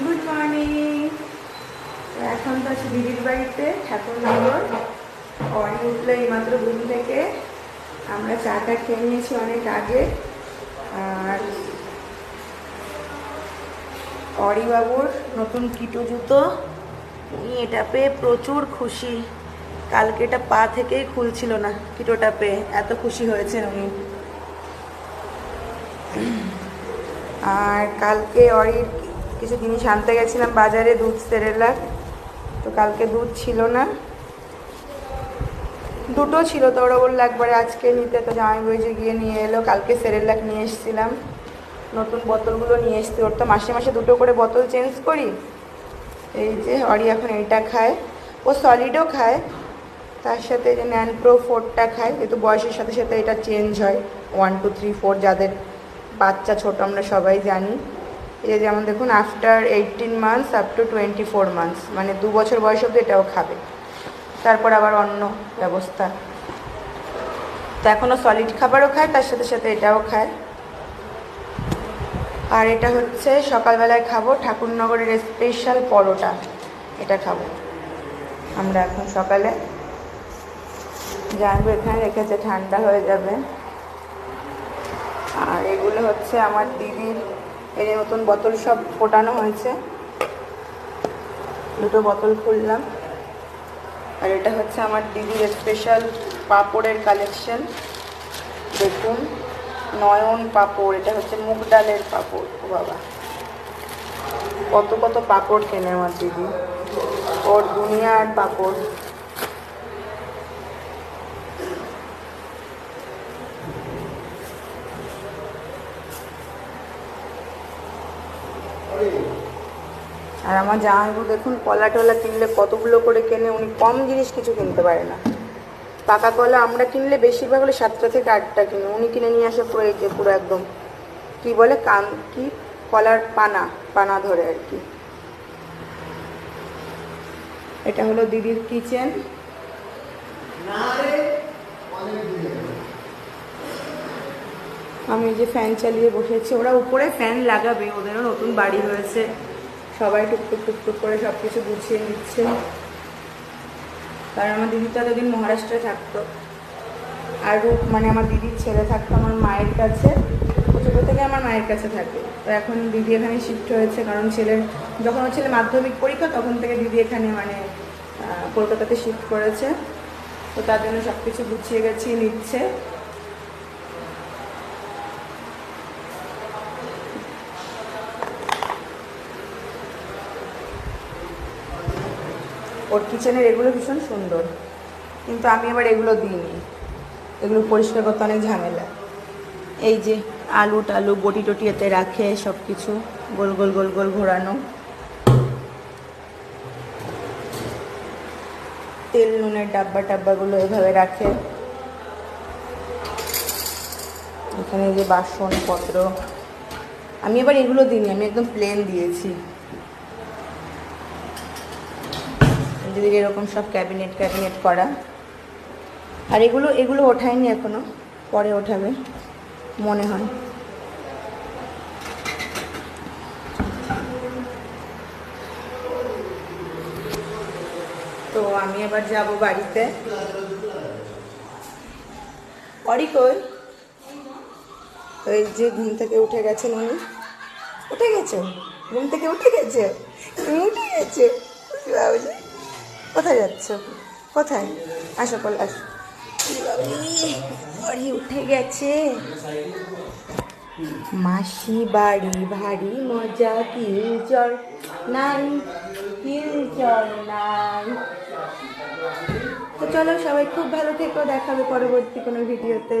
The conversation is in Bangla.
গুড মর্নিং এখন তো আছি দিদির বাড়িতে ঠাকুরনগর অনেক উঠল এইমাত্র ঘুম থেকে আমরা চাটা খেয়ে নিয়েছি অনেক আগে। আর অরিবাবুর নতুন কিটো জুতো। উনি এটা পেয়ে প্রচুর খুশি। কালকে এটা পা থেকেই খুলছিল না কিটোটা পেয়ে। এত খুশি হয়েছেন উনি। আর কালকে অরির কিছু জিনিস আনতে গেছিলাম বাজারে, দুধ সেরেলাক তো কালকে দুধ ছিল না। দুটো ছিল তো ওরা বলল একবারে আজকে নিতে। তো জামাই বইজে গিয়ে নিয়ে এলো, কালকে সেরেলাক নিয়ে এসেছিলাম। নতুন বোতলগুলো নিয়ে এসছি। ওর তো মাসে মাসে দুটো করে বোতল চেঞ্জ করি। এই যে অরি এখন এইটা খায়। ও সলিডও খায়। তার সাথে যে ন্যান প্রো ফোরটা খায়। যেহেতু বয়সের সাথে সাথে এটা চেঞ্জ হয়। ওয়ান টু থ্রি ফোর যাদের বাচ্চা ছোট আমরা সবাই জানি। এই যেমন দেখুন after eighteen months up to twenty four months মানে দু বছর বয়স অব্দি এটাও খাবে। তারপর আবার অন্য ব্যবস্থা। তো এখনও সলিড খাবারও খায়, তার সাথে সাথে এটাও খায়। আর এটা হচ্ছে, সকালবেলায় খাব ঠাকুরনগরের স্পেশাল পরোটা। এটা খাব। আমরা এখন সকালে জানব, এখানে রেখেছে ঠান্ডা হয়ে যাবে। আর এগুলো হচ্ছে আমার দিদির যে নতুন বোতল সব ফোটানো হয়েছে। দুটো বোতল খুললাম। আর এটা হচ্ছে আমার দিদির স্পেশাল পাপড়ের কালেকশন দেখুন, নয়ন পাপড়, এটা হচ্ছে মুগ ডালের পাপড়। ও বাবা, কত কত পাপড় কেনে আমার দিদি। ওর দুনিয়ার পাপড়। আর আমার জামাইবু দেখুন, কলা টলা কিনলে কতগুলো করে কেনে, উনি কম জিনিস কিছু কিনতে পারে না। পাকা কলা আমরা কিনলে বেশিরভাগ হলে সাতটা থেকে আটটা কিনে, উনি কিনে নিয়ে আসে পুরো এই যে পুরো একদম কি বলে, কান কি? কলার পানা পানা ধরে আর কি। এটা হলো দিদির কিচেন। আমি যে ফ্যান চালিয়ে বসেছি, ওরা উপরে ফ্যান লাগাবে, ওদেরও নতুন বাড়ি হয়েছে। সবাই টুকটুক টুকটুক করে সব কিছু গুছিয়ে নিচ্ছে। কারণ আমার দিদি তো এতদিন মহারাষ্ট্রে থাকতো। আর রূপ মানে আমার দিদির ছেলে থাকতো আমার মায়ের কাছে। ছোটো থেকে আমার মায়ের কাছে থাকে। তো এখন দিদি এখানে শিফট হয়েছে, কারণ ছেলের, যখন ওর ছেলে মাধ্যমিক পরীক্ষা, তখন থেকে দিদি এখানে মানে কলকাতাতে শিফট করেছে। তো তার জন্য সব কিছু গুছিয়ে গেছিয়ে নিচ্ছে। ওর কিচেনের এগুলো ভীষণ সুন্দর। কিন্তু আমি আবার এগুলো দিইনি। এগুলো পরিষ্কার করতে অনেক ঝামেলা। এই যে আলু টালু, বটি টটি এতে রাখে সব কিছু গোল গোল গোল গোল ঘোরানো। তেল, নুনের ডাব্বা টাব্বাগুলো এভাবে রাখে। এখানে যে বাসনপত্র। আমি এবার এগুলো দিইনি, আমি একদম প্লেন দিয়েছি। দিদির এরকম সব ক্যাবিনেট ক্যাবিনেট করা। আর এগুলো এগুলো ওঠায়নি এখনও, পরে ওঠাবে, মনে হয়। তো আমি এবার যাব বাড়িতে। অরি কই? ওই যে ঘুম থেকে উঠে গেছেন উনি। উঠে গেছো ঘুম থেকে উঠে গেছে? তুমি উঠে গেছো? বাবুজি। কোথায় যাচ্ছ? কোথায়? আসো বল আসো। বাড়ি উঠে গেছে। মাসি বাড়ি, ভারী মজা কিলচর নাই কিলচর নাই। তো চলো, সবাই খুব ভালো থেকো, দেখাবে পরবর্তী কোনো ভিডিওতে।